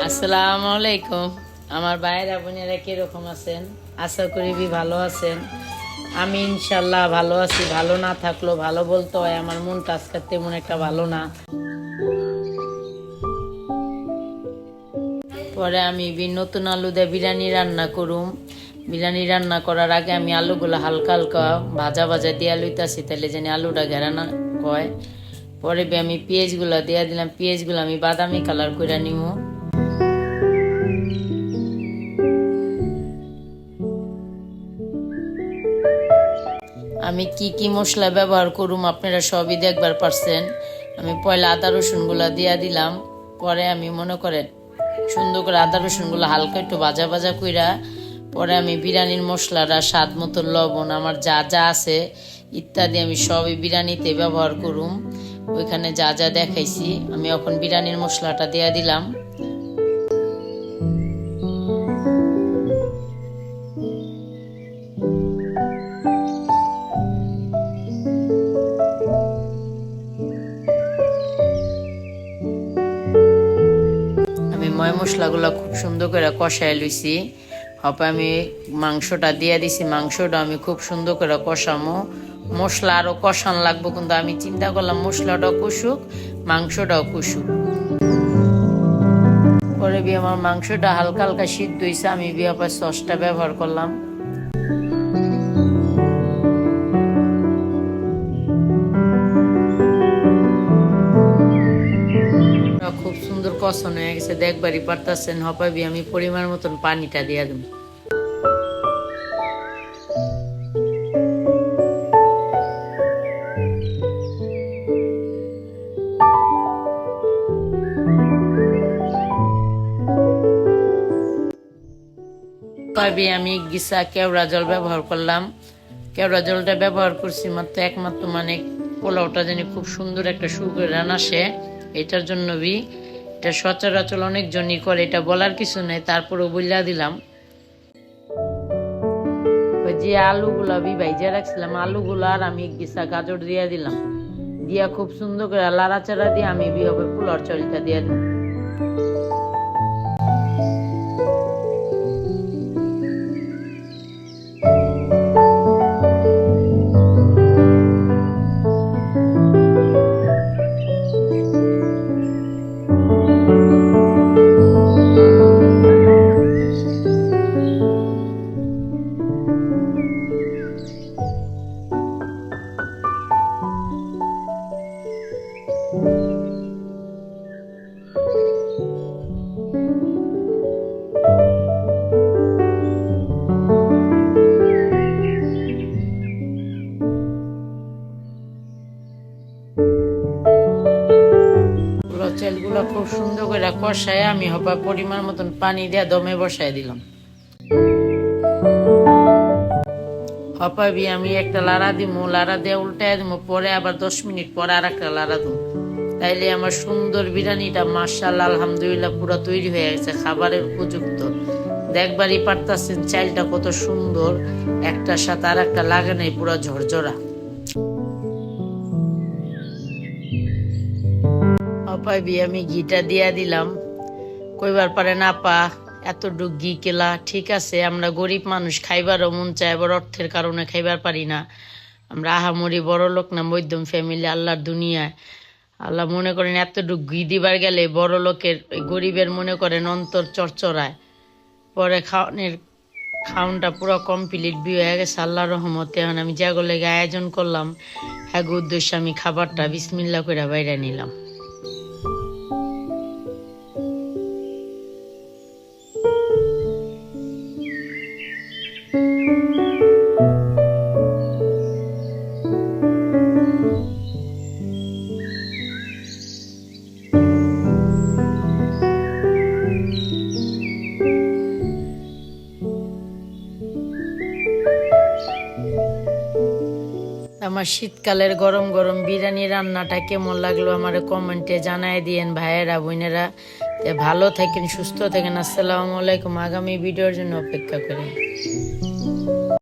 আসসালামু আলাইকুম। আমার ভাইয়েরা বোনেরা কীরকম আছেন? আশা করি ভালো আছেন। আমি ইনশাল্লাহ ভালো আছি। ভালো না থাকলেও ভালো বলতে হয়। আমার মনটা আজকে তেমন একটা ভালো না। পরে আমি নতুন আলু দিয়ে বিরিয়ানি রান্না করুম। বিরিয়ানি রান্না করার আগে আমি আলুগুলো হালকা হালকা ভাজা ভাজা দিয়ে লইতাছি তাহলে জানি আলুটা ঘেরানা কয় পরে আমি পেঁয়াজগুলো দিয়ে দিলাম। পেঁয়াজগুলো আমি বাদামি কালার করে নিব আমি কি কি মশলা ব্যবহার করুম আপনারা সবই দেখবার পারছেন। আমি পয়লা আদা রসুনগুলো দিয়া দিলাম। পরে আমি মনে করেন সুন্দর করে আদা রসুনগুলো হালকা একটু ভাজা ভাজা কইরা পরে আমি বিরিয়ানির মশলাটা স্বাদ মতো লবণ, আমার যা যা আছে ইত্যাদি আমি সবই বিরিয়ানিতে ব্যবহার করুম। ওইখানে যা যা দেখাইছি, আমি এখন বিরিয়ানির মশলাটা দিয়া দিলাম। আমি ময় মশলাগুলো খুব সুন্দর করে কষাই লইছি। হপে আমি মাংসটা দিয়ে দিছি, মাংসটা আমি খুব সুন্দর করে কষামো। মশলা আরও কষান লাগবো, কিন্তু আমি চিন্তা করলাম মশলাটাও কষুক, মাংসটাও কষুক। পরে বি আমার মাংসটা হালকা হালকা সিদ্ধ হয়েছে আমি বিয়ে সসটা ব্যবহার করলাম। কষন হয়ে গেছে, দেখবারই পারতাছেন, হপাবি, আমি পরিমাণ মতন পানিটা দিয়ে দেব পাবি আমি গিসা কেওড়া জল ব্যবহার করলাম। কেওড়া জলটা ব্যবহার করছি মাত্র একমাত্র মানে পোলাওটা যেন খুব সুন্দর একটা সুগের রান আসে। এটার জন্য বি এটা সচরাচর অনেকজনই করে, এটা বলার কিছু নেই, তারপরেও বইলা দিলাম। যে আলুগুলা বি ভাইজা রাখছিলাম, আলুগুলা আর আমি গিসা গাজর দিয়ে দিলাম। দিয়া খুব সুন্দর করে লাড়াচাড়া দিয়ে আমি বিহবে ফুলর চলটা দিয়ে দিলাম। চালগুলো খুব সুন্দর করে কষায় আমি হবা পরিমাণ মতন পানি দিয়ে দমে বসায় দিলাম। হপাবি আমি একটা লাড়া দিমু, লাড়া দিয়ে উল্টায় দিমু, পরে আবার দশ মিনিট পরে আর একটা লাড়া দিমু। তাইলে আমার সুন্দর বিরিয়ানিটা মার্শাল্লাহ আলহামদুলিল্লাহ, পুরো তৈরি হয়ে গেছে খাবারের উপযুক্ত। দেখবারই পারতাছেন চালটা কত সুন্দর, একটার সাথে আর একটা লাগে নাই, পুরো ঝরঝরা। অপাইবি আমি ঘিটা দিয়া দিলাম। কইবার পারে না পা এতটুক ঘি কেলা, ঠিক আছে, আমরা গরিব মানুষ, খাইবারও মন চায়, আবার অর্থের কারণে খাইবার পারি না। আমরা আহামরি বড় লোক না, মধ্যম ফ্যামিলি আল্লাহর দুনিয়ায়। আল্লাহ মনে করেন, এতটুক ঘি দিবার গেলে বড় লোকের গরিবের মনে করেন অন্তর চরচরায়। পরে খাওয়ানোর খাওনটা পুরো কমপ্লিট বি হয়ে গেছে আল্লাহ রহমতে। এখন আমি যাগো লেগে আয়োজন করলাম হ্যাঁ উদ্দেশ্যে আমি খাবারটা বিসমিল্লা করে বাইরে নিলাম। আমার শীতকালের গরম গরম বিরিয়ানি রান্নাটা কেমন লাগল আমার কমেন্টে জানাই দিয়েন ভাইয়েরা, বোনেরা। ভালো থাকেন, সুস্থ থাকেন। আসসালামু আলাইকুম। আগামী ভিডিওর জন্য অপেক্ষা করেন